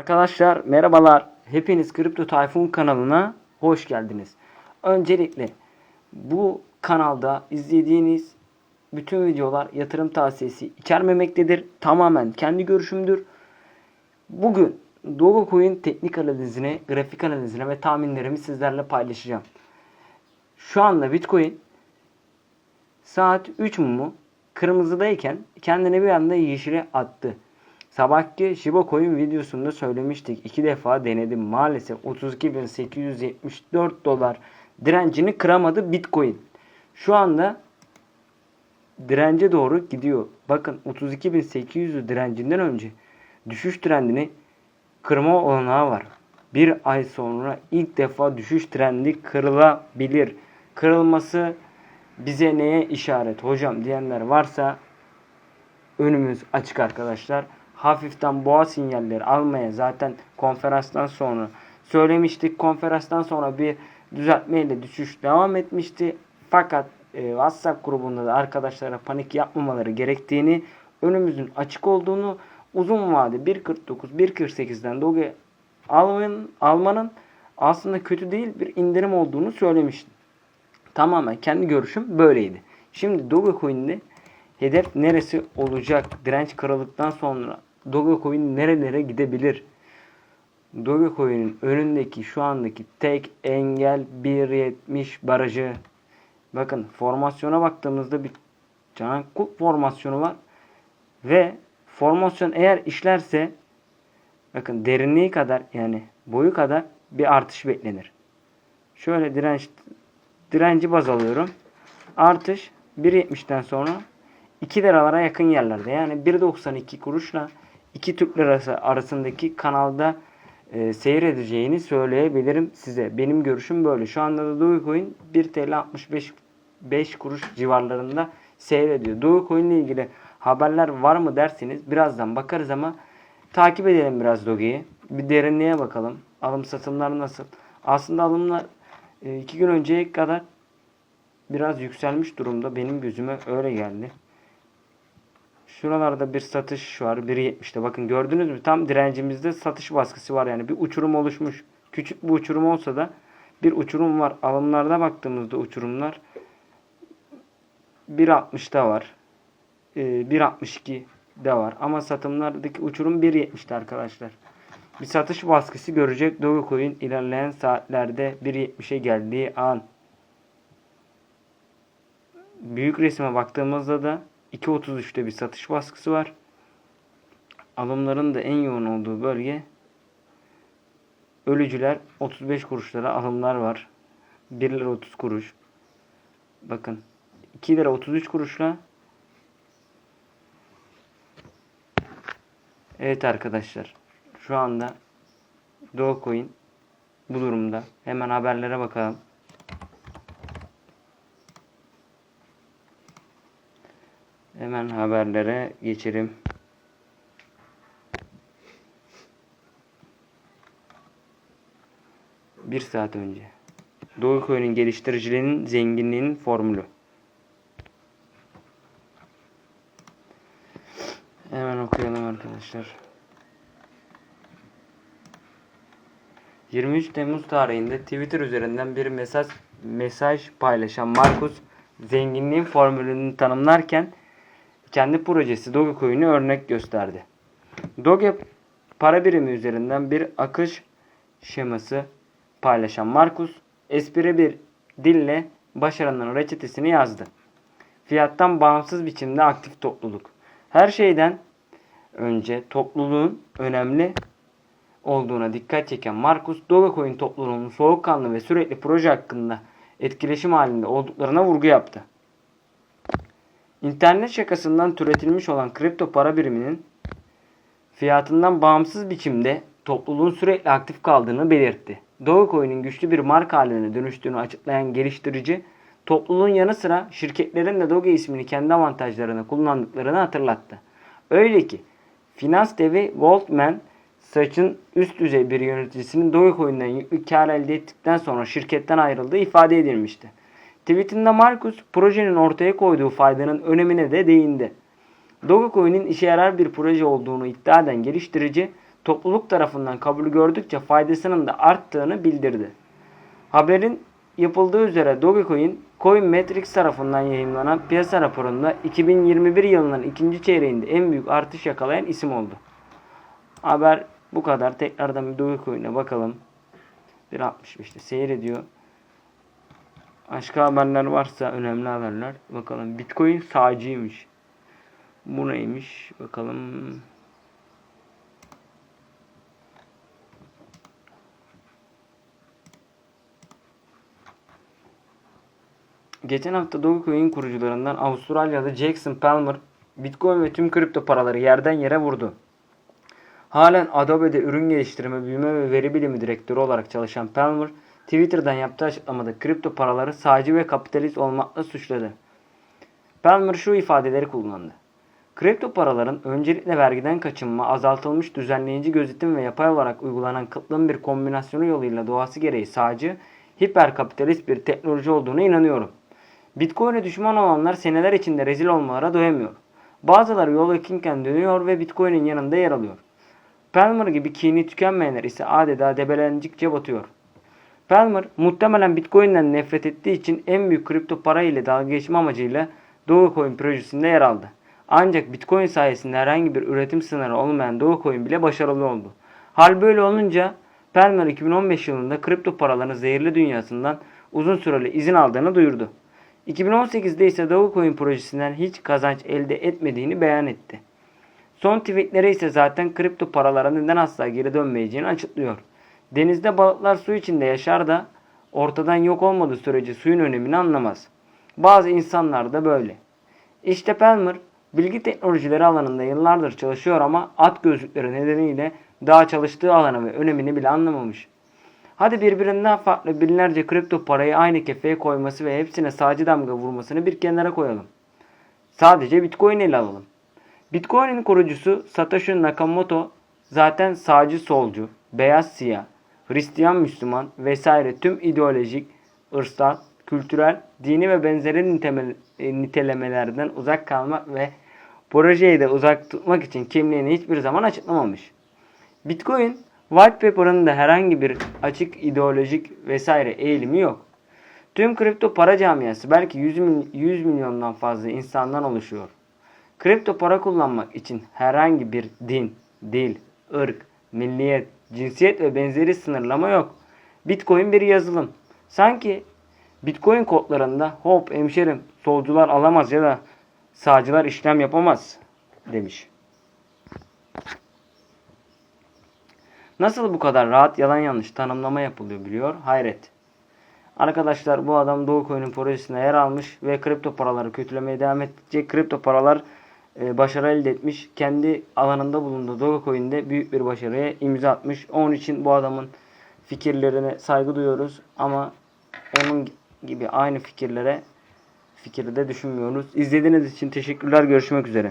Arkadaşlar merhabalar. Hepiniz Kripto Tayfun kanalına hoş geldiniz. Öncelikle bu kanalda izlediğiniz bütün videolar yatırım tavsiyesi içermemektedir. Tamamen kendi görüşümdür. Bugün Dogecoin teknik analizine, grafik analizine ve tahminlerimi sizlerle paylaşacağım. Şu anda Bitcoin saat 3 mumu kırmızıdayken kendini bir anda yeşile attı. Sabahki Shiba Coin videosunda söylemiştik. iki defa denedim. Maalesef 32.874 dolar direncini kıramadı Bitcoin. Şu anda dirence doğru gidiyor. Bakın 32.800 direncinden önce düşüş trendini kırma olanağı var. Bir ay sonra ilk defa düşüş trendi kırılabilir. Kırılması bize neye işaret hocam diyenler varsa önümüz açık arkadaşlar. Hafiften boğa sinyalleri almaya zaten konferanstan sonra söylemiştik. Konferanstan sonra bir düzeltmeyle düşüş devam etmişti. Fakat e, WhatsApp grubunda da arkadaşlara panik yapmamaları gerektiğini, önümüzün açık olduğunu, uzun vade 1.49, 1.48'den Doge almanın, almanın aslında kötü değil bir indirim olduğunu söylemiştim. Tamamen kendi görüşüm böyleydi. Şimdi Dogecoin'de hedef neresi olacak? Direnç kırıldıktan sonra Dogecoin nerelere gidebilir? Dogecoin'in önündeki şu andaki tek engel 1.70 barajı. Bakın formasyona baktığımızda bir Cook formasyonu var. Ve formasyon eğer işlerse bakın derinliği kadar yani boyu kadar bir artış beklenir. Şöyle direnç direnci baz alıyorum. Artış 1.70'den sonra 2 liralara yakın yerlerde. Yani 1.92 kuruşla 2 Türk lirası arasındaki kanalda e, seyredeceğini söyleyebilirim size. Benim görüşüm böyle. Şu anda da Dogecoin 1 TL 65 5 kuruş civarlarında seyrediyor. Dogecoin ile ilgili haberler var mı derseniz birazdan bakarız ama takip edelim biraz Doge'yi. Bir derinliğe bakalım. Alım satımlar nasıl? Aslında alımlar 2 gün önceye kadar biraz yükselmiş durumda. Benim gözüme öyle geldi. Şuralarda bir satış var. 1.70'te. Bakın gördünüz mü? Tam direncimizde satış baskısı var. Yani bir uçurum oluşmuş. Küçük bir uçurum olsa da bir uçurum var. Alımlarda baktığımızda uçurumlar 1.60'da var. Ee, 1.62'de var. Ama satımlardaki uçurum 1.70'te arkadaşlar. Bir satış baskısı görecek Dogecoin ilerleyen saatlerde 1.70'e geldiği an. Büyük resme baktığımızda da 2.33'te bir satış baskısı var. Alımların da en yoğun olduğu bölge ölücüler 35 kuruşlara alımlar var. 1 lira 30 kuruş. Bakın 2 lira 33 kuruşla Evet arkadaşlar. Şu anda Dogecoin bu durumda. Hemen haberlere bakalım. Hemen haberlere geçelim. Bir saat önce. Dogecoin'in geliştiricilerinin zenginliğinin formülü. Hemen okuyalım arkadaşlar. 23 Temmuz tarihinde Twitter üzerinden bir mesaj mesaj paylaşan Markus zenginliğin formülünü tanımlarken kendi projesi Dogecoin'i örnek gösterdi. Doge para birimi üzerinden bir akış şeması paylaşan Markus espri bir dille başarının reçetesini yazdı. Fiyattan bağımsız biçimde aktif topluluk. Her şeyden önce topluluğun önemli olduğuna dikkat çeken Markus Dogecoin topluluğunun soğukkanlı ve sürekli proje hakkında etkileşim halinde olduklarına vurgu yaptı. İnternet şakasından türetilmiş olan kripto para biriminin fiyatından bağımsız biçimde topluluğun sürekli aktif kaldığını belirtti. Dogecoin'in güçlü bir marka haline dönüştüğünü açıklayan geliştirici, topluluğun yanı sıra şirketlerin de Doge ismini kendi avantajlarına kullandıklarını hatırlattı. Öyle ki finans devi Goldman Sachs'ın üst düzey bir yöneticisinin Dogecoin'den yüklü kar elde ettikten sonra şirketten ayrıldığı ifade edilmişti. Tweetinde Markus projenin ortaya koyduğu faydanın önemine de değindi. Dogecoin'in işe yarar bir proje olduğunu iddia eden geliştirici, topluluk tarafından kabul gördükçe faydasının da arttığını bildirdi. Haberin yapıldığı üzere Dogecoin, Coinmetrics tarafından yayınlanan piyasa raporunda 2021 yılının ikinci çeyreğinde en büyük artış yakalayan isim oldu. Haber bu kadar. Tekrardan bir Dogecoin'e bakalım. 1.65'te seyrediyor. Başka haberler varsa önemli haberler. Bakalım Bitcoin sağcıymış. Bu neymiş? Bakalım. Geçen hafta Dogecoin kurucularından Avustralyalı Jackson Palmer Bitcoin ve tüm kripto paraları yerden yere vurdu. Halen Adobe'de ürün geliştirme, büyüme ve veri bilimi direktörü olarak çalışan Palmer, Twitter'dan yaptığı açıklamada kripto paraları sağcı ve kapitalist olmakla suçladı. Palmer şu ifadeleri kullandı. Kripto paraların öncelikle vergiden kaçınma, azaltılmış düzenleyici gözetim ve yapay olarak uygulanan kıtlığın bir kombinasyonu yoluyla doğası gereği sağcı, hiperkapitalist bir teknoloji olduğuna inanıyorum. Bitcoin'e düşman olanlar seneler içinde rezil olmalara doyamıyor. Bazıları yol yakınken dönüyor ve Bitcoin'in yanında yer alıyor. Palmer gibi kini tükenmeyenler ise adeta debelencikçe batıyor. Palmer muhtemelen Bitcoin'den nefret ettiği için en büyük kripto para ile dalga geçme amacıyla Dogecoin projesinde yer aldı. Ancak Bitcoin sayesinde herhangi bir üretim sınırı olmayan Dogecoin bile başarılı oldu. Hal böyle olunca Palmer 2015 yılında kripto paraların zehirli dünyasından uzun süreli izin aldığını duyurdu. 2018'de ise Dogecoin projesinden hiç kazanç elde etmediğini beyan etti. Son tweetleri ise zaten kripto paralara neden asla geri dönmeyeceğini açıklıyor. Denizde balıklar su içinde yaşar da ortadan yok olmadığı sürece suyun önemini anlamaz. Bazı insanlar da böyle. İşte Palmer bilgi teknolojileri alanında yıllardır çalışıyor ama at gözlükleri nedeniyle daha çalıştığı alanı ve önemini bile anlamamış. Hadi birbirinden farklı binlerce kripto parayı aynı kefeye koyması ve hepsine sağcı damga vurmasını bir kenara koyalım. Sadece Bitcoin ele alalım. Bitcoin'in kurucusu Satoshi Nakamoto zaten sağcı solcu, beyaz siyah, Hristiyan Müslüman vesaire tüm ideolojik, ırsal, kültürel, dini ve benzeri nitemel- e, nitelemelerden uzak kalmak ve projeyi de uzak tutmak için kimliğini hiçbir zaman açıklamamış. Bitcoin white paper'ın da herhangi bir açık ideolojik vesaire eğilimi yok. Tüm kripto para camiası belki 100, mil- 100 milyondan fazla insandan oluşuyor. Kripto para kullanmak için herhangi bir din, dil, ırk, milliyet, cinsiyet ve benzeri sınırlama yok. Bitcoin bir yazılım. Sanki Bitcoin kodlarında hop hemşerim solcular alamaz ya da sağcılar işlem yapamaz demiş. Nasıl bu kadar rahat yalan yanlış tanımlama yapılıyor biliyor? Hayret. Arkadaşlar bu adam Dogecoin'in projesine yer almış ve kripto paraları kötülemeye devam edecek. Kripto paralar başarı elde etmiş. Kendi alanında bulunduğu Dogecoin'de büyük bir başarıya imza atmış. Onun için bu adamın fikirlerine saygı duyuyoruz ama onun gibi aynı fikirlere fikirde düşünmüyoruz. İzlediğiniz için teşekkürler. Görüşmek üzere.